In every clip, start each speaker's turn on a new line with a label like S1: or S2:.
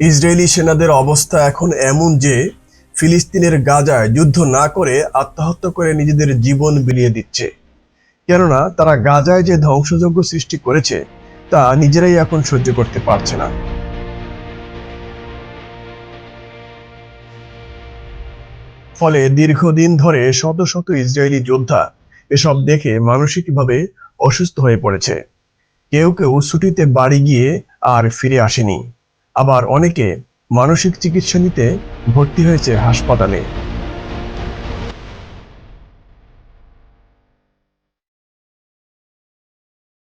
S1: Israeli সেনাদের অবস্থা এখন এমন যে ফিলিস্তিনের গাজায় যুদ্ধ না করে আত্মহত্যা করে নিজেদের জীবন বিলিয়ে দিচ্ছে। কেননা তারা গাজায় যে ধ্বংসযজ্ঞ সৃষ্টি করেছে, তা নিজেরাই এখন সহ্য করতে পারছে না। ফলে দীর্ঘদিন ধরে শত শত ইসরায়েলি যোদ্ধা এসব দেখে মানসিকভাবে অসুস্থ হয়ে পড়েছে। কেউ কেউ ছুটিতে বাড়ি গিয়ে আর ফিরে আসেনি। আবার অনেকে মানসিক চিকিৎসা নিতে ভর্তি হয়েছে হাসপাতালে।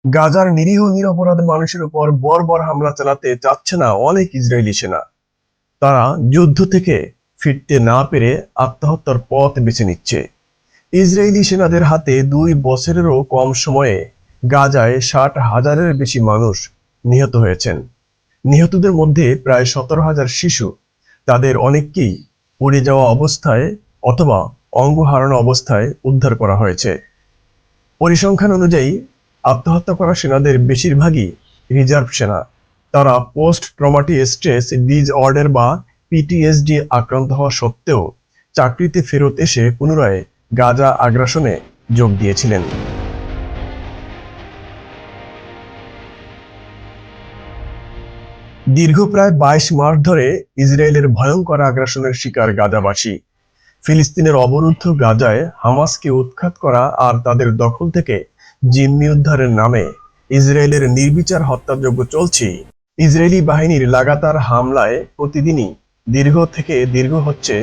S1: গাজার নিরীহ নিরপরাধ মানুষের উপর বর্বর হামলা চালাতে চাচ্ছে না অনেক ইসরায়েলি সেনা। তারা যুদ্ধ থেকে ফিরতে না পেরে আত্মহত্যার পথ বেছে নিচ্ছে। ইসরায়েলি সেনাদের হাতে দুই বছরেরও কম সময়ে গাজায় ষাট হাজারের বেশি মানুষ নিহত হয়েছেন। নিহতদের মধ্যে প্রায় সতেরো হাজার শিশু। তাদের অনেককেই পড়ে যাওয়া অবস্থায় অথবা অঙ্গ হারানো অবস্থায় উদ্ধার করা হয়েছে। পরিসংখ্যান অনুযায়ী, আত্মহত্যা করা সেনাদের বেশিরভাগই রিজার্ভ সেনা। তারা post traumatic stress disorder বা পিটিএসডি আক্রান্ত হওয়া সত্ত্বেও চাকরিতে ফেরত এসে পুনরায় গাজা আগ্রাসনে যোগ দিয়েছিলেন। দীর্ঘ প্রায় বাইশ মাস ধরে ইসরায়েলের ভয়ঙ্কর আগ্রাসনের শিকার গাজাবাসী। ফিলিস্তিনের অবরুদ্ধ গাজায় হামাসকে উৎখাত করা আর তাদের দখল থেকে জিম্মি উদ্ধারের নামে ইসরায়েলের নির্বিচার হত্যাযজ্ঞ চলছে। ইসরায়েলি বাহিনীর লাগাতার হামলায় প্রতিদিনই দীর্ঘ থেকে দীর্ঘ হচ্ছে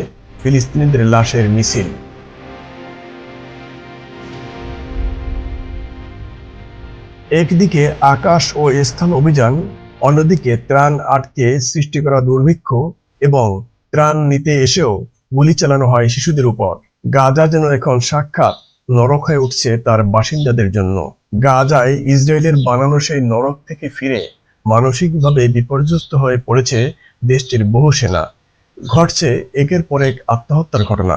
S1: ফিলিস্তিনিদের লাশের মিছিল। একদিকে আকাশ ও স্থান অভিযান অন্যদিকে ত্রাণ আটকে সৃষ্টি করা দুর্ভিক্ষ এবং ত্রাণ নিতে এসেও গুলি চালানো হয় শিশুদের উপর। গাজা যেন এখন সাক্ষাৎ নরক হয়ে উঠছে তার বাসিন্দাদের জন্য। গাজায় ইসরায়েলের বানানো সেই নরক থেকে ফিরে মানসিকভাবে বিপর্যস্ত হয়ে পড়েছে দেশটির বহু সেনা। ঘটছে একের পর এক আত্মহত্যার ঘটনা।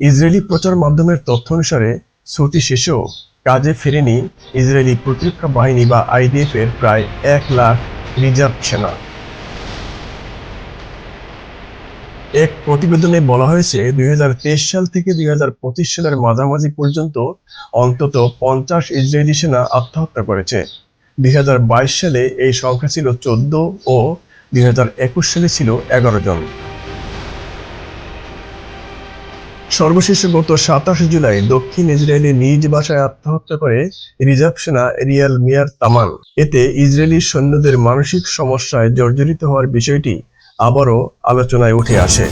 S1: ইসরায়েলি প্রচার মাধ্যমের তথ্য অনুসারে শ্রুতি শেষেও কাজে ফেরেনি ইসরায়েলি প্রতিরক্ষা বাহিনী বা আইডিএফ এর প্রায় এক লাখ রিজার্ভ না। এক প্রতিবেদনে বলা হয়েছে, দুই হাজার তেইশ সাল থেকে দুই হাজার পঁচিশ সালের মাঝামাঝি পর্যন্ত অন্তত পঞ্চাশ ইসরায়েলি সেনা আত্মহত্যা করেছে। দুই হাজার বাইশ সালে এই সংখ্যা ছিল চোদ্দ ও দুই হাজার একুশ সালে ছিল এগারো জন। সর্বশেষ গত সাতাশ জুলাই দক্ষিণ ইসরায়েলের নিজ বাসায় আত্মহত্যা করে রিজার্ভ সেনা রিয়াল মিয়ার তামান এতে ইসরায়েলি সৈন্যদের মানসিক সমস্যায় জর্জরিত হওয়ার বিষয়টি আবারও আলোচনায় উঠে আসে।